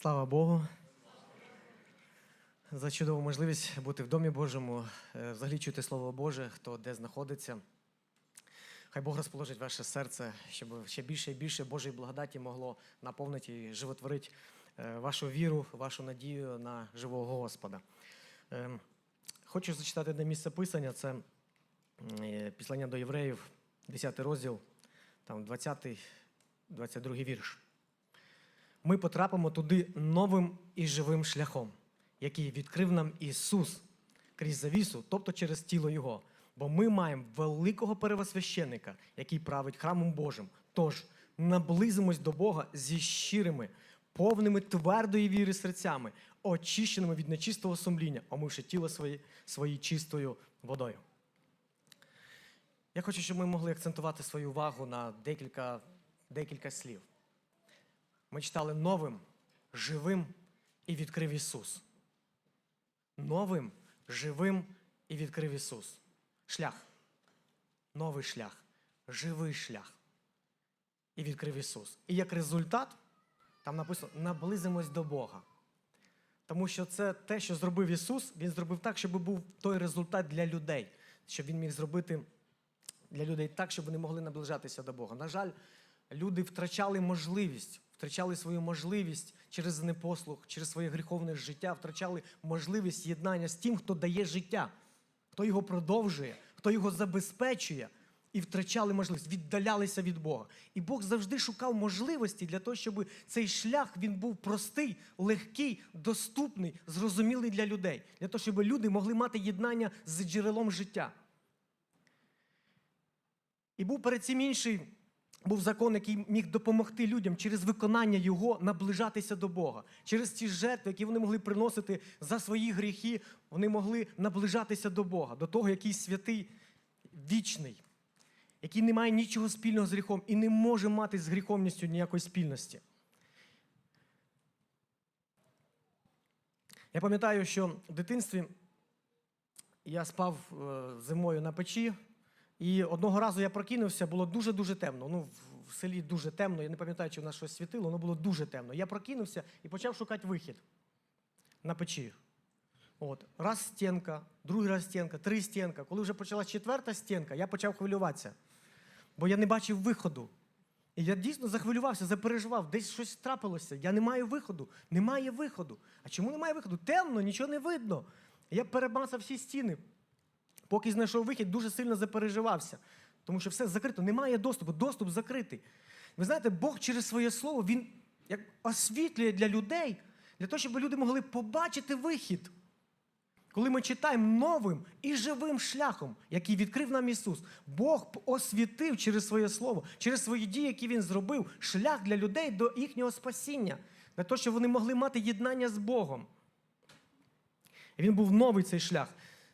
Слава Богу. За чудову можливість бути в домі Божому, е, взагалі чути Слово Боже, хто де знаходиться. Хай Бог розположить ваше серце, щоб ще більше і більше Божої благодаті могло наповнити і животворити е, вашу віру, вашу надію на живого Господа. Е, Хочу зачитати одне місце писання, це післання до євреїв, 10 розділ, там 20, 22 вірш ми потрапимо туди новим і живим шляхом, який відкрив нам Ісус крізь завісу, тобто через тіло Його. Бо ми маємо великого первосвященника, який править храмом Божим. Тож наблизимось до Бога зі щирими, повними твердої віри серцями, очищеними від нечистого сумління, омивши тіло своє, своєю чистою водою. Я хочу, щоб ми могли акцентувати свою увагу на декілька, декілька слів. Ми читали новим, живим і відкрив Ісус. Новим, живим і відкрив Ісус. Шлях. Новий шлях, живий шлях. І відкрив Ісус. І як результат, там написано, наблизимось до Бога. Тому що це те, що зробив Ісус, Він зробив так, щоб був той результат для людей, щоб Він міг зробити для людей так, щоб вони могли наближатися до Бога. На жаль, люди втрачали можливість, втрачали свою можливість через непослух, через своє гріховне життя, втрачали можливість єднання з тим, хто дає життя, хто його продовжує, хто його забезпечує. І втрачали можливість, віддалялися від Бога. І Бог завжди шукав можливості для того, щоб цей шлях він був простий, легкий, доступний, зрозумілий для людей, для того, щоб люди могли мати єднання з джерелом життя. І був перед цим інший був закон, який міг допомогти людям через виконання його наближатися до Бога. Через ті жертви, які вони могли приносити за свої гріхи, вони могли наближатися до Бога, до того, який святий, вічний, який не має нічого спільного з гріхом і не може мати з гріховністю ніякої спільності. Я пам'ятаю, що в дитинстві я спав е, зимою на печі, і одного разу я прокинувся, було дуже-дуже темно. Ну, в- селі дуже темно. Я не пам'ятаю, чи в нас щось світило, воно було дуже темно. Я прокинувся і почав шукати вихід на печі. От. Раз стінка, другий раз стінка, три стінка. Коли вже почалась четверта стінка, я почав хвилюватися, бо я не бачив виходу. І я дійсно захвилювався, запереживав, десь щось трапилося. Я не маю виходу. Немає виходу. А чому немає виходу? Темно, нічого не видно. Я перемацав всі стіни. Поки знайшов вихід, дуже сильно запереживався. Тому що все закрито, немає доступу, доступ закритий. Ви знаєте, Бог через своє слово Він як освітлює для людей, для того, щоб люди могли побачити вихід. Коли ми читаємо новим і живим шляхом, який відкрив нам Ісус, Бог освітив через своє слово, через свої дії, які Він зробив, шлях для людей до їхнього спасіння, для того, щоб вони могли мати єднання з Богом. І він був новий цей шлях.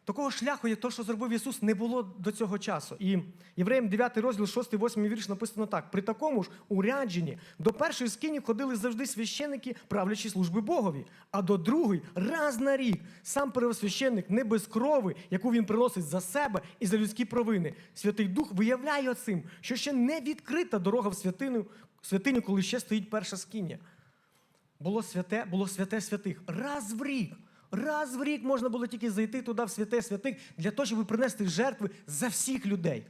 Такого шляху, як то, що зробив Ісус, не було до цього часу. І Євреям 9 розділ, 6, 8 вірш написано так: при такому ж урядженні до першої скині ходили завжди священники, правлячі служби Богові, а до другої раз на рік сам первосвященник не без крови, яку він приносить за себе і за людські провини. Святий Дух виявляє оцим, що ще не відкрита дорога в святиню, святиню, коли ще стоїть перша скиня було святе, було святе святих. Раз в рік. Раз в рік можна було тільки зайти туди в святе святих для того, щоб принести жертви за всіх людей.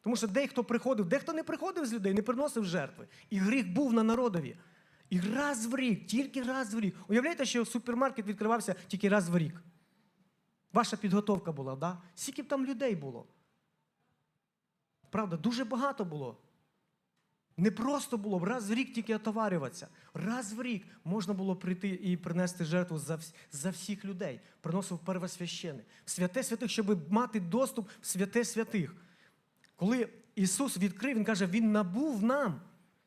Тому що дехто приходив, дехто не приходив з людей, не приносив жертви. І гріх був на народові. І раз в рік, тільки раз в рік. Уявляєте, що супермаркет відкривався тільки раз в рік. Ваша підготовка була, да? Скільки б там людей було? Правда, дуже багато було. Не просто було б раз в рік тільки отоварюватися. Раз в рік можна було прийти і принести жертву за, за всіх людей. Приносив первосвященник. В святе святих, щоб мати доступ в святе святих. Коли Ісус відкрив, Він каже, Він набув нам.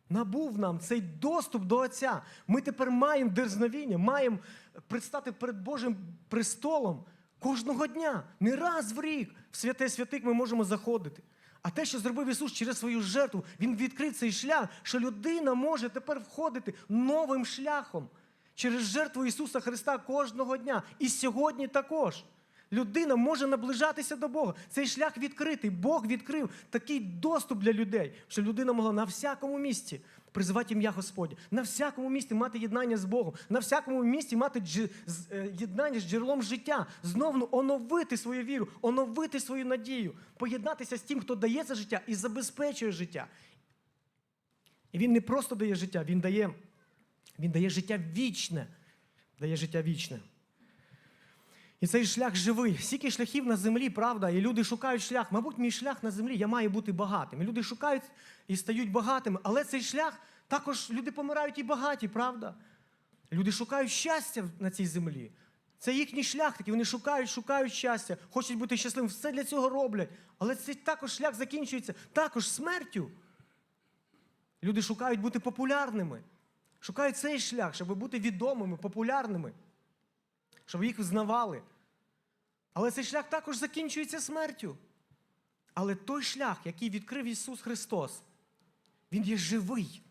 Набув нам цей доступ до Отця. Ми тепер маємо дерзновіння, маємо предстати перед Божим престолом кожного дня, не раз в рік. В святе святих ми можемо заходити. А те, що зробив Ісус через свою жертву, Він відкрив цей шлях, що людина може тепер входити новим шляхом через жертву Ісуса Христа кожного дня. І сьогодні також. Людина може наближатися до Бога. Цей шлях відкритий. Бог відкрив такий доступ для людей, що людина могла на всякому місці призивати ім'я Господнє, на всякому місці мати єднання з Богом, на всякому місці мати е, єднання з джерелом життя, знову оновити свою віру, оновити свою надію, поєднатися з тим, хто дає це життя і забезпечує життя. І він не просто дає життя, він дає, він дає життя вічне. Дає життя вічне. І цей шлях живий. Скільки шляхів на землі, правда, і люди шукають шлях. Мабуть, мій шлях на землі я маю бути багатим. І люди шукають і стають багатими, але цей шлях також люди помирають і багаті, правда? Люди шукають щастя на цій землі. Це їхній шлях такий. Вони шукають, шукають щастя, хочуть бути щасливими, все для цього роблять. Але цей також шлях закінчується також смертю. Люди шукають бути популярними, шукають цей шлях, щоб бути відомими, популярними, щоб їх взнавали. Але цей шлях також закінчується смертю. Але той шлях, який відкрив Ісус Христос, Він є живий.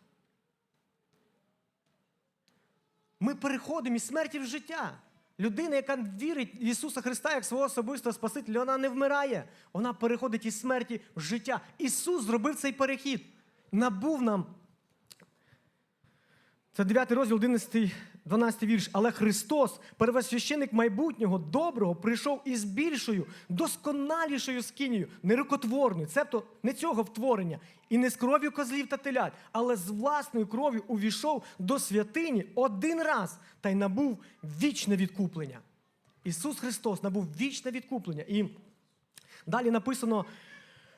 Ми переходимо із смерті в життя. Людина, яка вірить в Ісуса Христа як свого особистого Спасителя, вона не вмирає. Вона переходить із смерті в життя. Ісус зробив цей перехід, набув нам. Це 9 розділ, 11, 12 вірш. Але Христос, первосвященик майбутнього, доброго, прийшов із більшою, досконалішою скинію, нерукотворною, цебто не цього втворення, і не з кров'ю козлів та телят, але з власною кров'ю увійшов до святині один раз та й набув вічне відкуплення. Ісус Христос набув вічне відкуплення. І далі написано,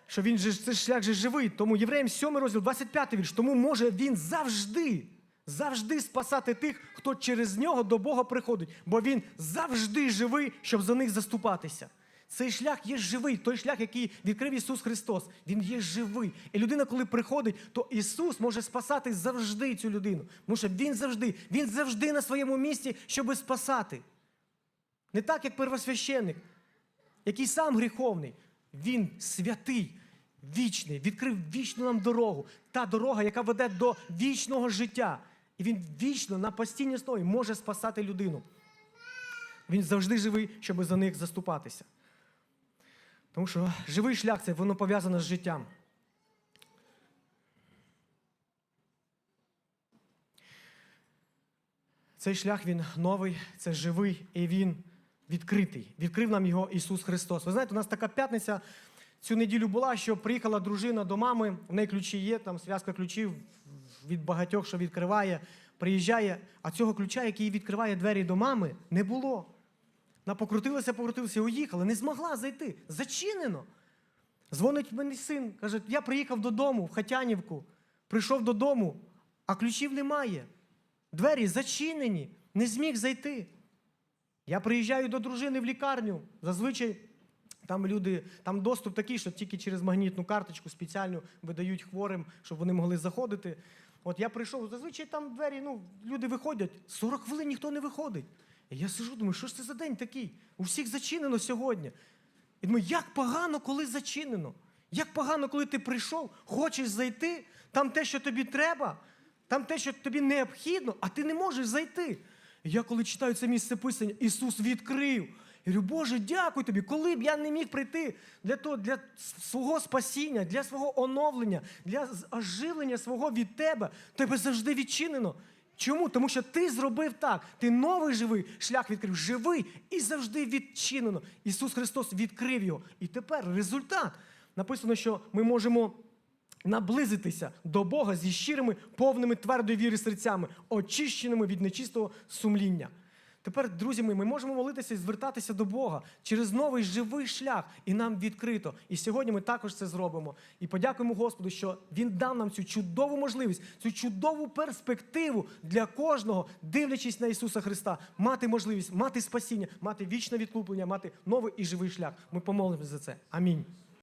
що він же це шлях же живий. Тому Євреям 7 розділ, 25 вірш. Тому може він завжди, завжди спасати тих, хто через нього до Бога приходить, бо він завжди живий, щоб за них заступатися. Цей шлях є живий, той шлях, який відкрив Ісус Христос. Він є живий. І людина, коли приходить, то Ісус може спасати завжди цю людину. Тому що Він завжди, Він завжди на своєму місці, щоб спасати. Не так, як первосвященник, який сам гріховний. Він святий, вічний, відкрив вічну нам дорогу. Та дорога, яка веде до вічного життя. І він вічно на постійній основі може спасати людину. Він завжди живий, щоб за них заступатися. Тому що живий шлях це воно пов'язане з життям. Цей шлях він новий, це живий і він відкритий. Відкрив нам його Ісус Христос. Ви знаєте, у нас така п'ятниця цю неділю була, що приїхала дружина до мами, в неї ключі є, там зв'язка ключів від багатьох, що відкриває, приїжджає, а цього ключа, який відкриває двері до мами, не було. Вона покрутилася, покрутилася, уїхала, не змогла зайти. Зачинено. Дзвонить мені син, каже, я приїхав додому в Хатянівку, прийшов додому, а ключів немає. Двері зачинені, не зміг зайти. Я приїжджаю до дружини в лікарню. Зазвичай там люди, там доступ такий, що тільки через магнітну карточку спеціальну видають хворим, щоб вони могли заходити. От я прийшов, зазвичай там двері, ну, люди виходять, 40 хвилин ніхто не виходить. І я сижу, думаю, що ж це за день такий? У всіх зачинено сьогодні. І думаю, як погано, коли зачинено. Як погано, коли ти прийшов, хочеш зайти, там те, що тобі треба, там те, що тобі необхідно, а ти не можеш зайти. І я коли читаю це місце писання, Ісус відкрив. Я говорю, Боже, дякую тобі, коли б я не міг прийти для того, для свого спасіння, для свого оновлення, для оживлення свого від тебе, тебе завжди відчинено. Чому? Тому що ти зробив так. Ти новий живий шлях відкрив, живий і завжди відчинено. Ісус Христос відкрив його. І тепер результат. Написано, що ми можемо наблизитися до Бога зі щирими, повними твердої віри серцями, очищеними від нечистого сумління. Тепер, друзі мої, ми можемо молитися і звертатися до Бога через новий живий шлях, і нам відкрито. І сьогодні ми також це зробимо. І подякуємо Господу, що Він дав нам цю чудову можливість, цю чудову перспективу для кожного, дивлячись на Ісуса Христа, мати можливість, мати спасіння, мати вічне відкуплення, мати новий і живий шлях. Ми помолимося за це. Амінь.